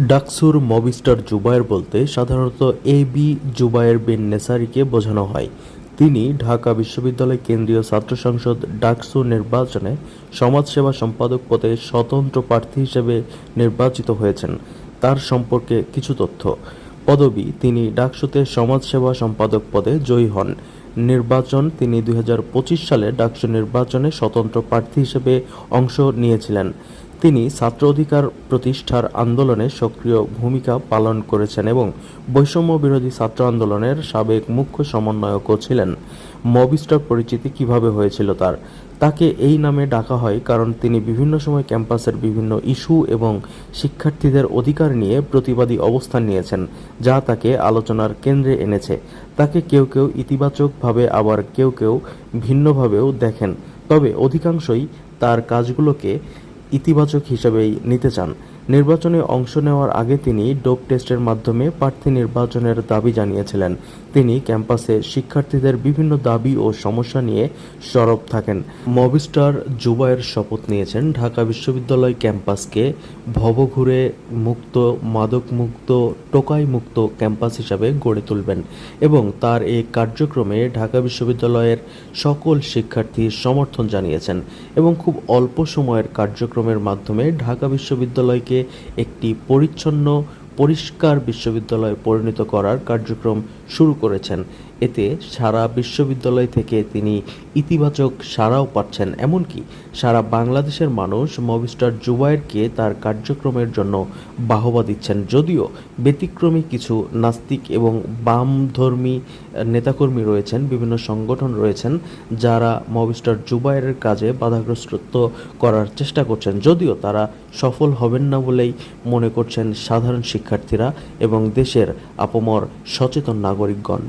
ডাকসুর মবিস্টার জুবায়ের বলতে সাধারণত এ বি জুবায়ের বিন নেসারিকে বোঝানো হয়। তিনি ঢাকা বিশ্ববিদ্যালয় কেন্দ্রীয় ছাত্র সংসদ ডাকসু নির্বাচনে সমাজসেবা সম্পাদক পদে স্বতন্ত্র প্রার্থী হিসেবে নির্বাচিত হয়েছেন। তার সম্পর্কে কিছু তথ্য। পদবি, তিনি ডাকসুতে সমাজসেবা সম্পাদক পদে জয়ী হন। নির্বাচন, তিনি দুই হাজার পঁচিশ সালে ডাকসু নির্বাচনে স্বতন্ত্র প্রার্থী হিসেবে অংশ নিয়েছিলেন। তিনি ছাত্র অধিকার প্রতিষ্ঠার আন্দোলনে সক্রিয় ভূমিকা পালন করেছেন এবং বৈষম্য বিরোধী ছাত্র আন্দোলনের সাবেক মুখ্য সমন্বয়কও ছিলেন। মবিস্টার পরিচিতি কীভাবে হয়েছিল তার? তাকে এই নামে ডাকা হয় কারণ তিনি বিভিন্ন সময় ক্যাম্পাসের বিভিন্ন ইস্যু এবং শিক্ষার্থীদের অধিকার নিয়ে প্রতিবাদী অবস্থান নিয়েছেন, যা তাকে আলোচনার কেন্দ্রে এনেছে। তাকে কেউ কেউ ইতিবাচকভাবে আবার কেউ কেউ ভিন্নভাবেও দেখেন, তবে অধিকাংশই তার কাজগুলোকে ইতিবাচক হিসেবেই নিতে চান। নির্বাচনে অংশ নেওয়ার আগে তিনি ডোপ টেস্টের মাধ্যমে প্রার্থী নির্বাচনের দাবি জানিয়েছিলেন। তিনি ক্যাম্পাসে শিক্ষার্থীদের বিভিন্ন দাবি ও সমস্যা নিয়ে সরব থাকেন। মবিস্টার জুবায়ের শপথ নিয়েছেন। ঢাকা বিশ্ববিদ্যালয় ক্যাম্পাসকে ভবঘুরে মুক্ত, মাদকমুক্ত, টোকাই মুক্ত ক্যাম্পাস হিসাবে গড়ে তুলবেন এবং তার এই কার্যক্রমে ঢাকা বিশ্ববিদ্যালয়ের সকল শিক্ষার্থী সমর্থন জানিয়েছেন এবং খুব অল্প সময়ের কার্যক্রমের মাধ্যমে ঢাকা বিশ্ববিদ্যালয়কে একটি পরিচ্ছন্ন পরিষ্কার বিশ্ববিদ্যালয়ে পরিণত করার কার্যক্রম শুরু করেছেন। এতে সারা বিশ্ববিদ্যালয় থেকে তিনি ইতিবাচক সাড়াও পাচ্ছেন। এমনকি সারা বাংলাদেশের মানুষ মবিস্টার জুবায়েরকে তার কার্যক্রমের জন্য বাহবা দিচ্ছেন। যদিও ব্যতিক্রমী কিছু নাস্তিক এবং বামধর্মী নেতাকর্মী রয়েছেন, বিভিন্ন সংগঠন রয়েছেন, যারা মবিস্টার জুবায়ের কাজে বাধাগ্রস্ত করার চেষ্টা করছেন। যদিও তারা সফল হবেন না বলেই মনে করছেন সাধারণ শিক্ষার্থীরা এবং দেশের আপমর সচেতন নাগরিকগণ।